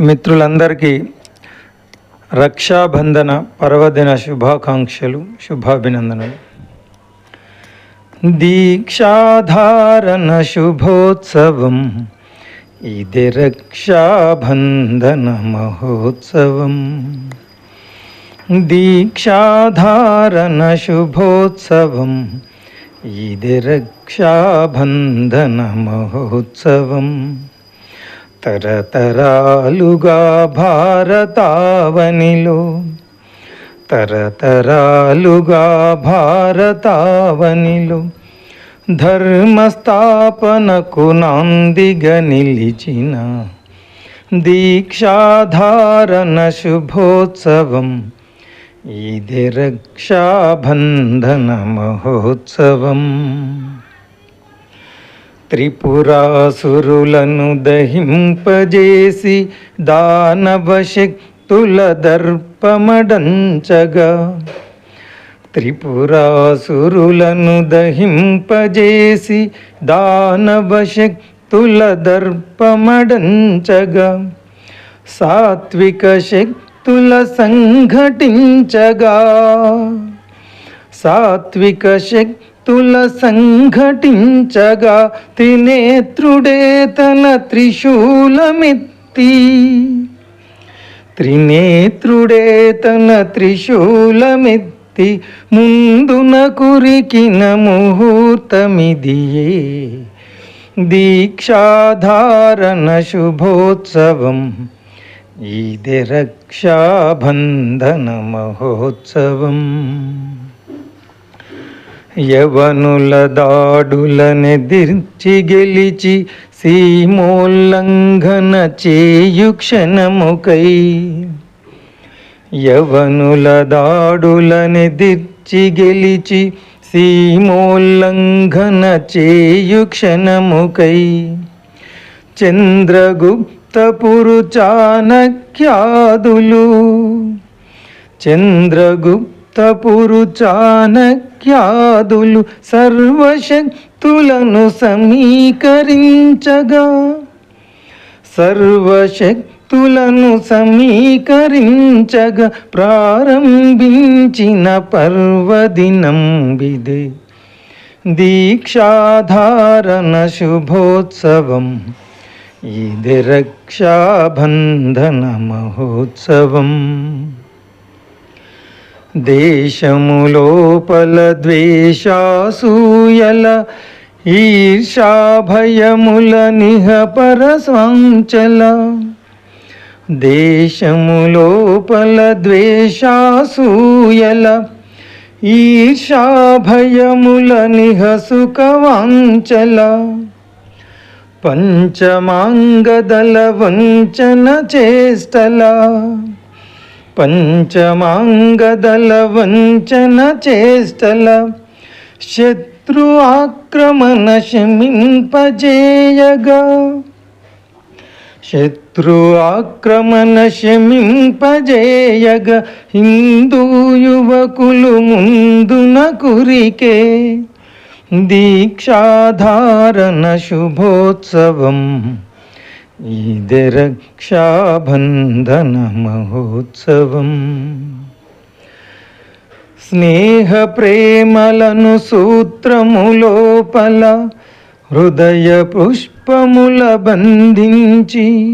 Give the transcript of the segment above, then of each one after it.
మిత్రులందరికీ రక్షాబంధన పర్వదిన శుభాకాంక్షలు శుభాభినందనలు. దీక్షాధారణ శుభోత్సవం ఇది రక్షాబంధన మహోత్సవం. దీక్షాధారణ శుభోత్సవం ఇది రక్షాబంధన మహోత్సవం. తరతరాలుగా భారతావనిలో. తరతరాలుగా భారతావనిలో. ధర్మస్థాపనకు నాందిగ నిలిచిన దీక్షాధారణ శుభోత్సవం ఇది రక్షాబంధన మహోత్సవం. త్రిపురాసురులను దహింపజేసి దానవశక్తుల దర్పమడంచగా త్రిపురాసురులను దహింపజేసి దానవశక్తుల దర్పమడంచగా సాత్విక శక్తుల సంఘటించగా. సాత్విక శక్తి భక్తుల సంఘటించగా త్రినేత్రుడే తన త్రిశూలమిత్తి. త్రినేత్రుడే తన త్రిశూలమిత్తి ముందున కురికిన ముహూర్తమిదియే. దీక్షాధారణ శుభోత్సవం ఇది రక్షాబంధన మహోత్సవం. యవనుల దాడులనెదిర్చి గెలిచి సీమోల్లంఘన చేయు క్షణముకై యవనుల దాడులనెదిర్చి గెలిచి సీమోల్లంఘన చేయు క్షణముకై చంద్రగుప్తపురు చాణక్యాదులు చంద్రగుప్త చంద్రగుప్తపురు చాణక్యాదులు సర్వశక్తులను సమీకరించగా సర్వశక్తులను సమీకరించగా ప్రారంభించిన పర్వదినం విదే దీక్షాధారణ శుభోత్సవం ఇది రక్షాబంధన మహోత్సవం దేశములోపల ద్వేషాసూయల ఈర్షాభయముల నిహపర స్వాంచల దేశములోపల ద్వేషాసూయల ఈర్షాభయముల నిహసుకవాంచల పంచమాంగదల వంచన చేష్టల పంచమాంగదల వంచన చేష్టల శత్రు ఆక్రమణ శమింపజేయగా శత్రు ఆక్రమణ శమింపజేయగా హిందూ యువకులు ముందున కురికే దీక్షాధారణ శుభోత్సవం. ఇదే రక్షాబంధన మహోత్సవం. స్నేహ ప్రేమలను సూత్రము లోపల హృదయ పుష్పముల బంధించి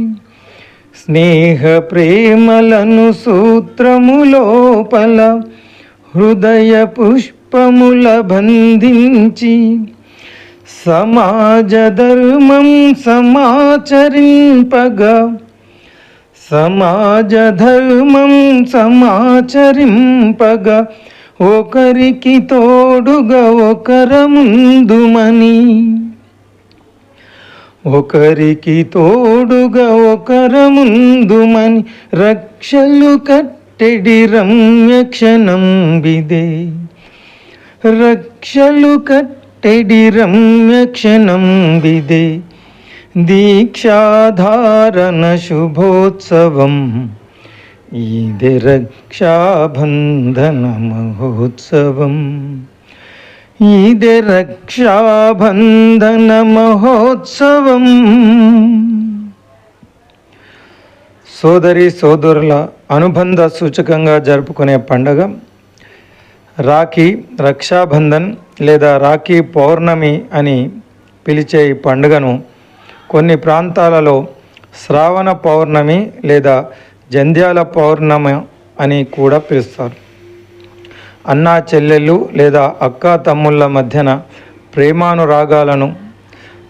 స్నేహ ప్రేమలను సూత్రము లోపల హృదయ పుష్పముల బంధించి సమాజ ధర్మం సమాచరింపగా. సమాజ ధర్మం సమాచరింపగా. ఒకరికి తోడుగా ఒకర ముందుమని. ఒకరికి తోడుగా ఒకర ముందుమని. రక్షలు కట్టెడి రమ్యక్షణం విదే. రక్షలు కట్టెడి రమ్యక్షణం విదే దీక్షాధారణ శుభోత్సవం ఇది రక్షాబంధన మహోత్సవం ఇది రక్షాబంధన మహోత్సవం సోదరి సోదరుల అనుబంధ సూచకంగా జరుపుకునే పండగ రాఖీ రక్షాబంధన్ లేదా రాఖీ పౌర్ణమి అని పిలిచే ఈ పండుగను కొన్ని ప్రాంతాలలో శ్రావణ పౌర్ణమి లేదా జంధ్యాల పౌర్ణమి అని కూడా పిలుస్తారు. అన్నా చెల్లెళ్ళు లేదా అక్కా తమ్ముళ్ళ మధ్యన ప్రేమానురాగాలను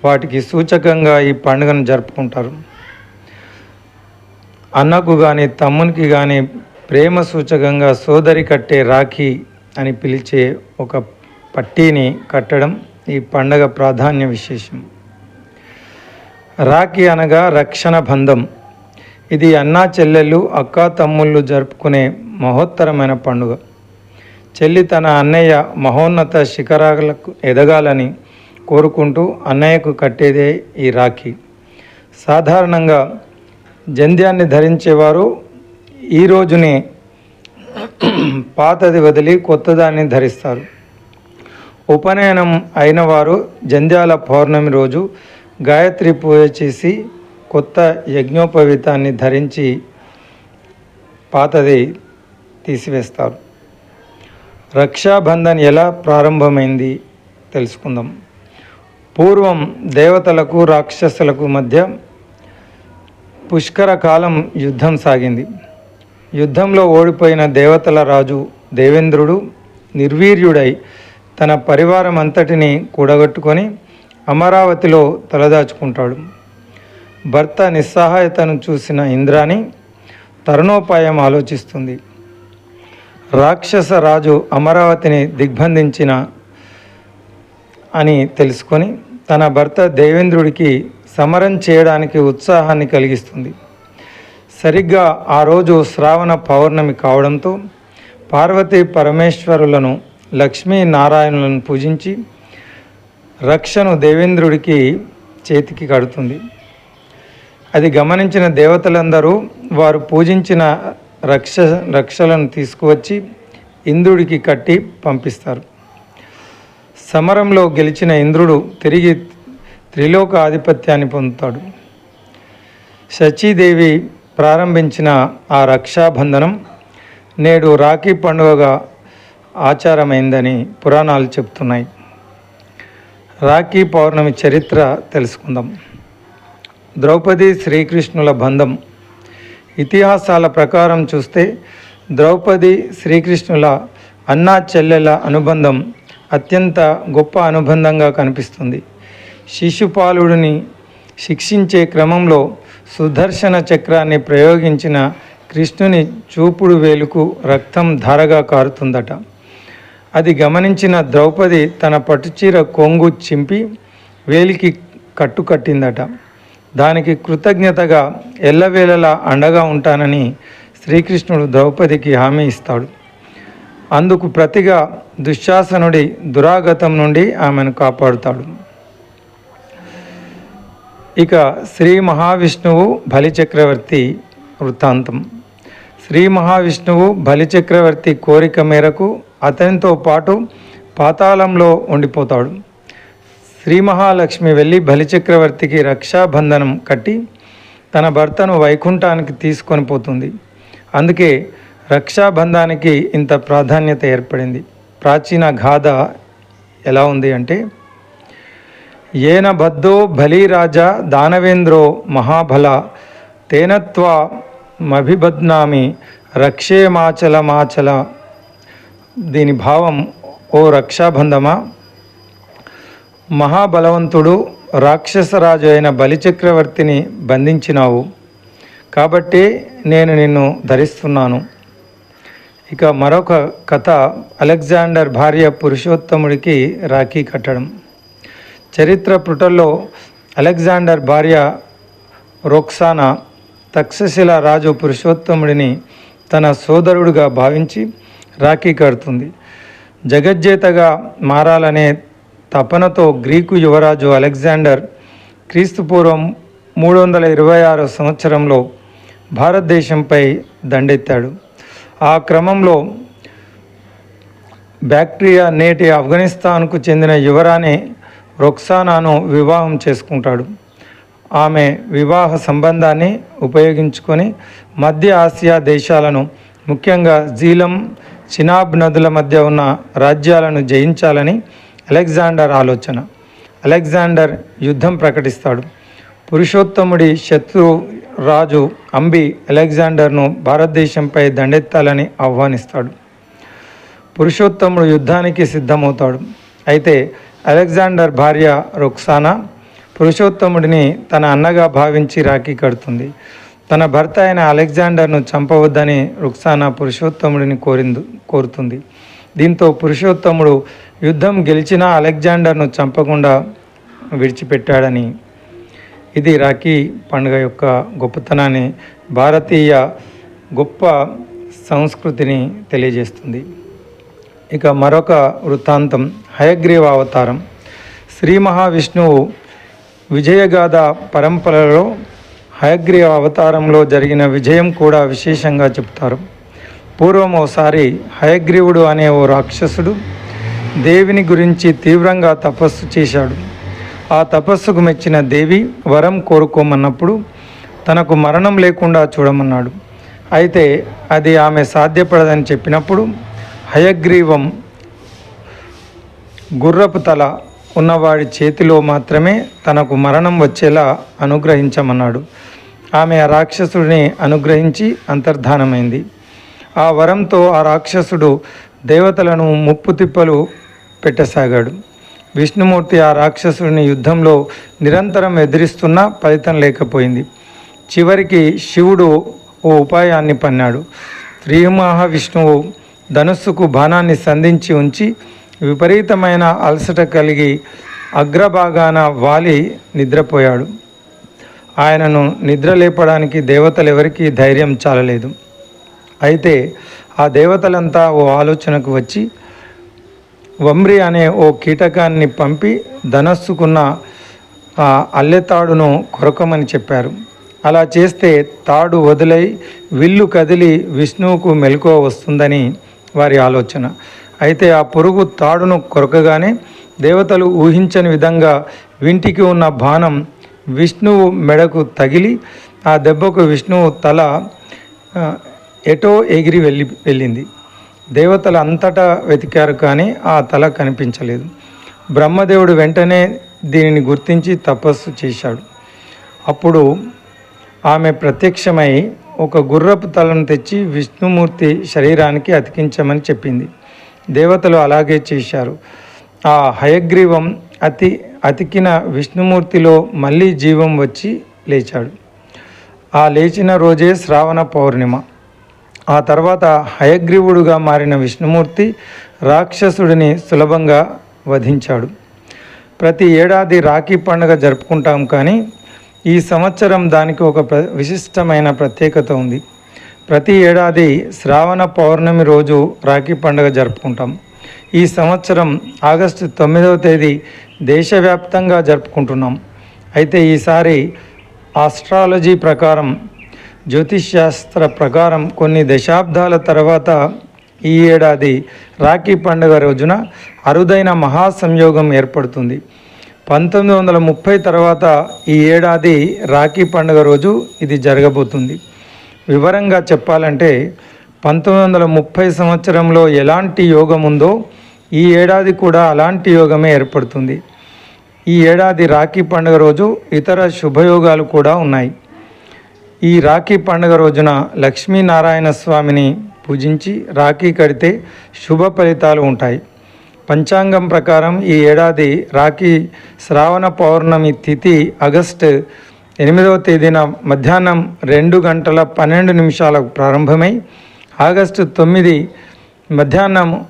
వాటికి సూచకంగా ఈ పండుగను జరుపుకుంటారు. అన్నకు కానీ తమ్మునికి కానీ ప్రేమ సూచకంగా సోదరి కట్టే రాఖీ అని పిలిచే ఒక పట్టీని కట్టడం ఈ పండగ ప్రాధాన్య విశేషం. రాఖీ అనగా రక్షణ బంధం. ఇది అన్నా చెల్లెళ్ళు అక్కా తమ్ముళ్ళు జరుపుకునే మహోత్తరమైన పండుగ. చెల్లి తన అన్నయ్య మహోన్నత శిఖరాలకు ఎదగాలని కోరుకుంటూ అన్నయ్యకు కట్టేదే ఈ రాఖీ. సాధారణంగా జంధ్యాన్ని ధరించేవారు ఈ రోజునే పాతది వదిలి కొత్తదాన్ని ధరిస్తారు. ఉపనయనం అయిన వారు జంధ్యాల పౌర్ణమి రోజు గాయత్రి పూజ చేసి కొత్త యజ్ఞోపవీతాన్ని ధరించి పాతది తీసివేస్తారు. రక్షాబంధన్ ఎలా ప్రారంభమైంది తెలుసుకుందాం. పూర్వం దేవతలకు రాక్షసులకు మధ్య పుష్కర కాలం యుద్ధం సాగింది. యుద్ధంలో ఓడిపోయిన దేవతల రాజు దేవేంద్రుడు నిర్వీర్యుడై తన పరివారం అంతటిని కూడగట్టుకొని అమరావతిలో తలదాచుకుంటాడు. భర్త నిస్సహాయతను చూసిన ఇంద్రాణి తరుణోపాయం ఆలోచిస్తుంది. రాక్షస రాజు అమరావతిని దిగ్బంధించిన అని తెలుసుకొని తన భర్త దేవేంద్రుడికి సమరం చేయడానికి ఉత్సాహాన్ని కలిగిస్తుంది. సరిగ్గా ఆ రోజు శ్రావణ పౌర్ణమి కావడంతో పార్వతీ పరమేశ్వరులను లక్ష్మీ నారాయణులను పూజించి రక్షను దేవేంద్రుడికి చేతికి కడుతుంది. అది గమనించిన దేవతలందరూ వారు పూజించిన రక్ష రక్షలను తీసుకువచ్చి ఇంద్రుడికి కట్టి పంపిస్తారు. సమరంలో గెలిచిన ఇంద్రుడు తిరిగి త్రిలోక ఆధిపత్యాన్ని పొందుతాడు. శచీదేవి ప్రారంభించిన ఆ రక్షాబంధనం నేడు రాఖీ పండుగగా ఆచారమైందని పురాణాలు చెబుతున్నాయి. రాఖీ పౌర్ణమి చరిత్ర తెలుసుకుందాం. ద్రౌపది శ్రీకృష్ణుల బంధం ఇతిహాసాల ప్రకారం చూస్తే ద్రౌపది శ్రీకృష్ణుల అన్నా చెల్లెల అనుబంధం అత్యంత గొప్ప అనుబంధంగా కనిపిస్తుంది. శిశుపాలుడిని శిక్షించే క్రమంలో సుదర్శన చక్రాన్ని ప్రయోగించిన కృష్ణుని చూపుడు వేలుకు రక్తం ధారగా కారుతుందట. అది గమనించిన ద్రౌపది తన పట్టుచీర కొంగు చింపి వేలికి కట్టుకట్టిందట దానికి కృతజ్ఞతగా ఎల్లవేళలా అండగా ఉంటానని శ్రీకృష్ణుడు ద్రౌపదికి హామీ ఇస్తాడు. అందుకు ప్రతిగా దుశ్శాసనుడి దురాగతం నుండి ఆమెను కాపాడుతాడు. ఇక శ్రీ మహావిష్ణువు బలిచక్రవర్తి వృత్తాంతం. శ్రీ మహావిష్ణువు బలిచక్రవర్తి కోరిక మేరకు అతనితో పాటు పాతాళంలో ఉండిపోతాడు. శ్రీ మహాలక్ష్మి వెళ్ళి బలిచక్రవర్తికి రక్షాబంధనం కట్టి తన భర్తను వైకుంఠానికి తీసుకొని పోతుంది. అందుకే రక్షాబంధానికి ఇంత ప్రాధాన్యత ఏర్పడింది. ప్రాచీన గాథ ఎలా ఉంది అంటే ఏన బద్ధో బలిరాజా దానవేంద్రో మహాబల తేనత్వా రక్షేమాచలమాచల మాచల దీని భావం ఓ రక్షాబంధమా? మహాబలవంతుడు రాక్షసరాజు అయిన బలిచక్రవర్తిని బంధించినావు. కాబట్టి నేను నిన్ను ధరిస్తున్నాను. ఇక మరొక కథ అలెగ్జాండర్ భార్య పురుషోత్తముడికి రాఖీ కట్టడం. చరిత్ర పుటల్లో అలెగ్జాండర్ భార్య రోక్సానా తక్షశిల రాజు పురుషోత్తముడిని తన సోదరుడుగా భావించి రాఖీ కడుతుంది. జగజ్జేతగా మారాలనే తపనతో గ్రీకు యువరాజు అలెగ్జాండర్ క్రీస్తుపూర్వం మూడు వందల ఇరవై ఆరు సంవత్సరంలో భారతదేశంపై దండెత్తాడు. ఆ క్రమంలో బ్యాక్టీరియా నేటి ఆఫ్ఘనిస్తాన్కు చెందిన యువరాణి రొక్సానాను వివాహం చేసుకుంటాడు. ఆమె వివాహ సంబంధాన్ని ఉపయోగించుకొని మధ్య ఆసియా దేశాలను ముఖ్యంగా జీలం చినాబ్ నదుల మధ్య ఉన్న రాజ్యాలను జయించాలని అలెగ్జాండర్ ఆలోచన. అలెగ్జాండర్ యుద్ధం ప్రకటిస్తాడు. పురుషోత్తముడి శత్రు రాజు అంబి అలెగ్జాండర్ను భారతదేశంపై దండెత్తాలని ఆహ్వానిస్తాడు. పురుషోత్తముడు యుద్ధానికి సిద్ధమవుతాడు. అయితే అలెగ్జాండర్ భార్య రుక్సానా పురుషోత్తముడిని తన అన్నగా భావించి రాఖీ కడుతుంది. తన భర్త అయిన అలెగ్జాండర్ను చంపవద్దని రుక్సానా పురుషోత్తముడిని కోరిందు కోరుతుంది. దీంతో పురుషోత్తముడు యుద్ధం గెలిచినా అలెగ్జాండర్ను చంపకుండా విడిచిపెట్టాడని. ఇది రాఖీ పండుగ యొక్క గొప్పతనాన్ని భారతీయ గొప్ప సంస్కృతిని తెలియజేస్తుంది. ఇక మరొక వృత్తాంతం హయగ్రీవ అవతారం శ్రీ మహావిష్ణువు విజయగాథ పరంపరలో హయగ్రీవ అవతారంలో జరిగిన విజయం కూడా విశేషంగా చెప్తారు పూర్వం ఓసారి హయగ్రీవుడు అనే ఓ రాక్షసుడు దేవిని గురించి తీవ్రంగా తపస్సు చేశాడు. ఆ తపస్సుకు మెచ్చిన దేవి వరం కోరుకోమన్నప్పుడు తనకు మరణం లేకుండా చూడమన్నాడు. అయితే అది ఆమె సాధ్యపడదని చెప్పినప్పుడు హయగ్రీవం గుర్రపు తల ఉన్నవాడి చేతిలో మాత్రమే తనకు మరణం వచ్చేలా అనుగ్రహించమన్నాడు. ఆమె ఆ రాక్షసుడిని అనుగ్రహించి అంతర్ధానమైంది. ఆ వరంతో ఆ రాక్షసుడు దేవతలను ముప్పు తిప్పలు పెట్టసాగాడు. విష్ణుమూర్తి ఆ రాక్షసుడిని యుద్ధంలో నిరంతరం ఎదిరిస్తున్నా ఫలితం లేకపోయింది. చివరికి శివుడు ఓ ఉపాయాన్ని పన్నాడు. శ్రీ మహావిష్ణువు ధనుస్సుకు బాణాన్ని సంధించి ఉంచి విపరీతమైన అలసట కలిగి అగ్రభాగాన వాలి నిద్రపోయాడు. ఆయనను నిద్ర లేపడానికి దేవతలు ఎవరికీ ధైర్యం చాలలేదు. అయితే ఆ దేవతలంతా ఓ ఆలోచనకు వచ్చి వమ్రి అనే ఓ కీటకాన్ని పంపి ధనస్సుకున్న ఆ అల్లెతాడును కొరకమని చెప్పారు. అలా చేస్తే తాడు వదిలై విల్లు కదిలి విష్ణువుకు మెలకువ వస్తుందని వారి ఆలోచన. అయితే ఆ పురుగు తాడును కొరకగానే దేవతలు ఊహించని విధంగా వింటికి ఉన్న బాణం విష్ణువు మెడకు తగిలి ఆ దెబ్బకు విష్ణువు తల ఎటో ఎగిరి వెళ్ళి వెళ్ళింది. దేవతలు అంతటా వెతికారు కానీ ఆ తల కనిపించలేదు. బ్రహ్మదేవుడు వెంటనే దీనిని గుర్తించి తపస్సు చేశాడు. అప్పుడు ఆమె ప్రత్యక్షమై ఒక గుర్రపు తలను తెచ్చి విష్ణుమూర్తి శరీరానికి అతికించమని చెప్పింది. దేవతలు అలాగే చేశారు. ఆ హయగ్రీవం అతి అతికిన విష్ణుమూర్తిలో మళ్ళీ జీవం వచ్చి లేచాడు. ఆ లేచిన రోజే శ్రావణ పౌర్ణిమ. ఆ తర్వాత హయగ్రీవుడుగా మారిన విష్ణుమూర్తి రాక్షసుడిని సులభంగా వధించాడు. ప్రతి ఏడాది రాఖీ పండుగ జరుపుకుంటాం కానీ ఈ సంవత్సరం దానికి ఒక ప్ర విశిష్టమైన ప్రత్యేకత ఉంది. ప్రతి ఏడాది శ్రావణ పౌర్ణమి రోజు రాఖీ పండుగ జరుపుకుంటాం. ఈ సంవత్సరం ఆగస్టు తొమ్మిదవ తేదీ దేశవ్యాప్తంగా జరుపుకుంటున్నాం. అయితే ఈసారి ఆస్ట్రాలజీ ప్రకారం జ్యోతిష్ శాస్త్ర ప్రకారం కొన్ని దశాబ్దాల తర్వాత ఈ ఏడాది రాఖీ పండుగ రోజున అరుదైన మహాసంయోగం ఏర్పడుతుంది. పంతొమ్మిది వందల ముప్పై తర్వాత ఈ ఏడాది రాఖీ పండుగ రోజు ఇది జరగబోతుంది. వివరంగా చెప్పాలంటే పంతొమ్మిది వందల ముప్పై సంవత్సరంలో ఎలాంటి యోగం ఉందో ఈ ఏడాది కూడా అలాంటి యోగమే ఏర్పడుతుంది. ఈ ఏడాది రాఖీ పండుగ రోజు ఇతర శుభయోగాలు కూడా ఉన్నాయి. ఈ రాఖీ పండుగ రోజున లక్ష్మీనారాయణ స్వామిని పూజించి రాఖీ కడితే శుభ ఫలితాలు ఉంటాయి. పంచాంగం ప్రకారం ఈ ఏడాది రాఖీ శ్రావణ పౌర్ణమి తిథి ఆగస్టు ఎనిమిదవ తేదీన మధ్యాహ్నం రెండు గంటల పన్నెండు నిమిషాలకు ప్రారంభమై ఆగస్టు తొమ్మిది మధ్యాహ్నం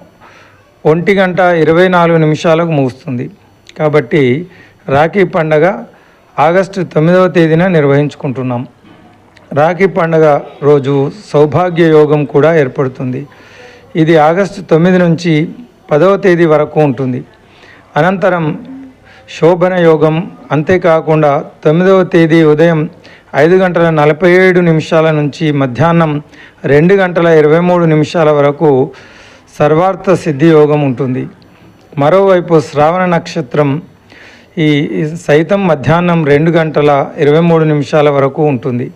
ఒంటి గంట ఇరవై నాలుగు నిమిషాలకు ముగుస్తుంది. కాబట్టి రాఖీ పండగ ఆగస్టు తొమ్మిదవ తేదీన నిర్వహించుకుంటున్నాం. రాఖీ పండగ రోజు సౌభాగ్య యోగం కూడా ఏర్పడుతుంది. ఇది ఆగస్టు తొమ్మిది నుంచి పదవ తేదీ వరకు ఉంటుంది. అనంతరం శోభన యోగం అంతేకాకుండా తొమ్మిదవ తేదీ ఉదయం ఐదు గంటల నలభై ఏడు నిమిషాల నుంచి మధ్యాహ్నం రెండు గంటల ఇరవై మూడు నిమిషాల వరకు సర్వార్థ సిద్ధి యోగం ఉంటుంది. మరోవైపు శ్రావణ నక్షత్రం ఈ ఈ సైతం మధ్యాహ్నం రెండు గంటల ఇరవై మూడు నిమిషాల వరకు ఉంటుంది.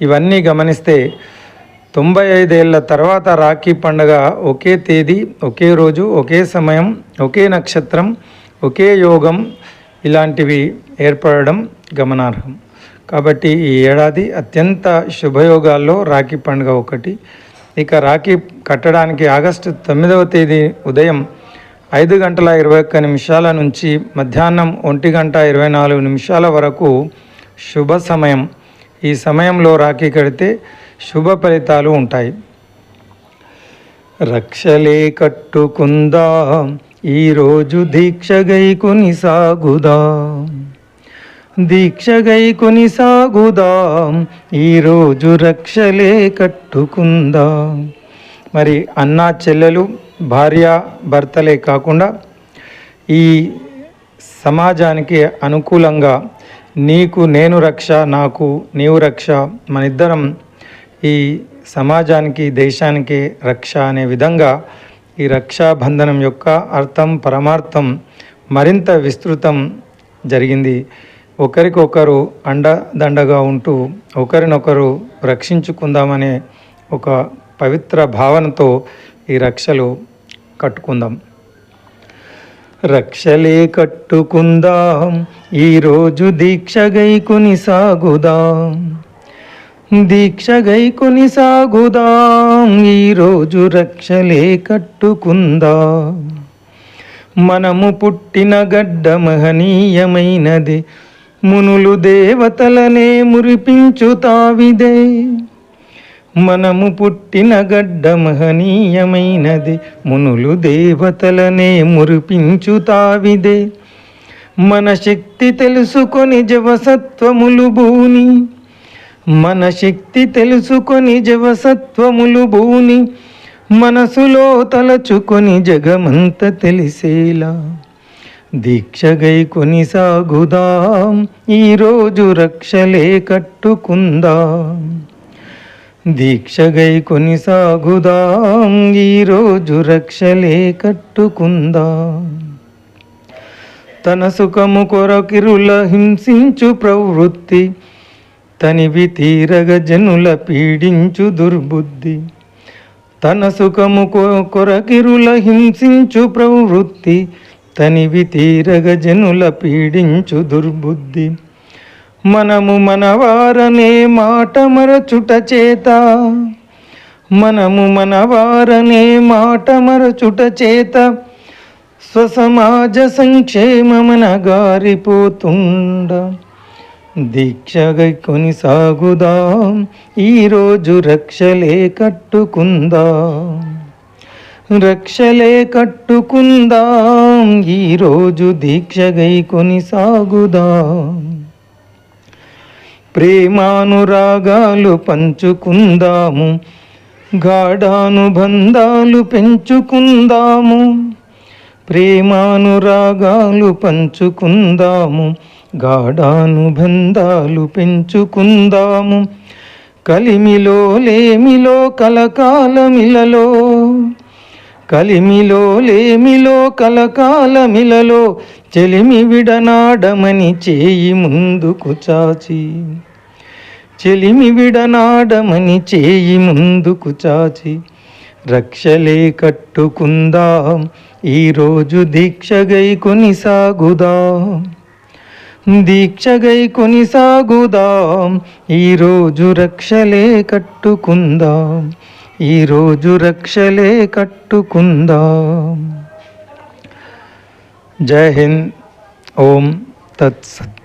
ఇవన్నీ గమనిస్తే తొంభై ఐదేళ్ళ తర్వాత రాఖీ పండగ ఒకే తేదీ ఒకే రోజు ఒకే సమయం ఒకే నక్షత్రం ఒకే యోగం ఇలాంటివి ఏర్పడడం గమనార్హం. కాబట్టి ఈ ఏడాది అత్యంత శుభయోగాల్లో రాఖీ పండుగ ఒకటి. ఇక రాఖీ కట్టడానికి ఆగస్టు తొమ్మిదవ తేదీ ఉదయం ఐదు గంటల ఇరవై ఒక్క నిమిషాల నుంచి మధ్యాహ్నం ఒంటి గంట ఇరవై నాలుగు నిమిషాల వరకు శుభ సమయం. ఈ సమయంలో రాఖీ కడితే శుభ ఫలితాలు ఉంటాయి. రక్షలే కట్టుకుందా ఈరోజు దీక్షగై కొనిసాగుదా దీక్షగై కొనిసాగుదా ఈరోజు రక్షలే కట్టుకుందా. మరి అన్న చెల్లెలు భార్య భర్తలే కాకుండా ఈ సమాజానికి అనుకూలంగా నీకు నేను రక్ష నాకు నీవు రక్ష మనిద్దరం ఈ సమాజానికి దేశానికి రక్ష అనే విధంగా ఈ రక్షాబంధనం యొక్క అర్థం పరమార్థం మరింత విస్తృతం జరిగింది. ఒకరికొకరు అండదండగా ఉంటూ ఒకరినొకరు రక్షించుకుందామనే ఒక పవిత్ర భావనతో ఈ రక్షలు కట్టుకుందాం. రక్షలే కట్టుకుందాం ఈరోజు దీక్షగై కొని సాగుదాం దీక్షగై కొని సాగుదాం ఈరోజు రక్షలే కట్టుకుందాం. మనము పుట్టిన గడ్డ మహనీయమైనది మునులు దేవతలనే మురిపించుతావిదే మనము పుట్టిన గడ్డ మహనీయమైనది మునులు దేవతలనే మురిపించుతావిదే మన శక్తి తెలుసుకొని జవసత్వములు భూని మన శక్తి తెలుసుకొని జవసత్వములు భూని మనసులో తలచుకొని జగమంత తెలిసేలా. దీక్షగై కొని సాగుదాం ఈరోజు రక్షలే కట్టుకుందాం. దీక్షగై కొని సాగుదాం ఈరోజు రక్షలే కట్టుకుందాం. తన సుఖము కొరకిరుల హింసించు ప్రవృత్తి తనివి తీరగ జనుల పీడించు దుర్బుద్ధి. తన సుఖము కొ- కొరకిరుల హింసించు ప్రవృత్తి. తనివి తీరగ జనుల పీడించు దుర్బుద్ధి. మనము మనవారనే మాట మరచుట చేత. మనము మనవారనే మాట మరచుట చేత. స్వసమాజ సంక్షేమమన గారిపోతుండ దీక్షగై కొనిసాగుదాం. ఈరోజు రక్షలే కట్టుకుందాం. రక్షలే కట్టుకుందాం. ఈరోజు దీక్షగై కొనిసాగుదాం. ప్రేమానురాగాలు పంచుకుందాము. గాఢానుబంధాలు పెంచుకుందాము. ప్రేమానురాగాలు పంచుకుందాము. గాఢానుబంధాలు పెంచుకుందాము. కలిమిలో లేమిలో కలకాలమిలలో. కలిమిలో లేమిలో కలకాలమిలలో. చెలిమి విడనాడమని చేయి ముందుకు చాచి. చెలిమి విడనాడమని చేయి ముందుకు చాచి. రక్షలే కట్టుకుందాం. ఈరోజు దీక్షగై కొనిసాగుదాం. దీక్షగై కొనిసాగుదాం. ఈరోజు రక్షలే కట్టుకుందాం. ఈరోజు రక్షలే కట్టుకుందాం. జై హింద్. ఓం తత్సత్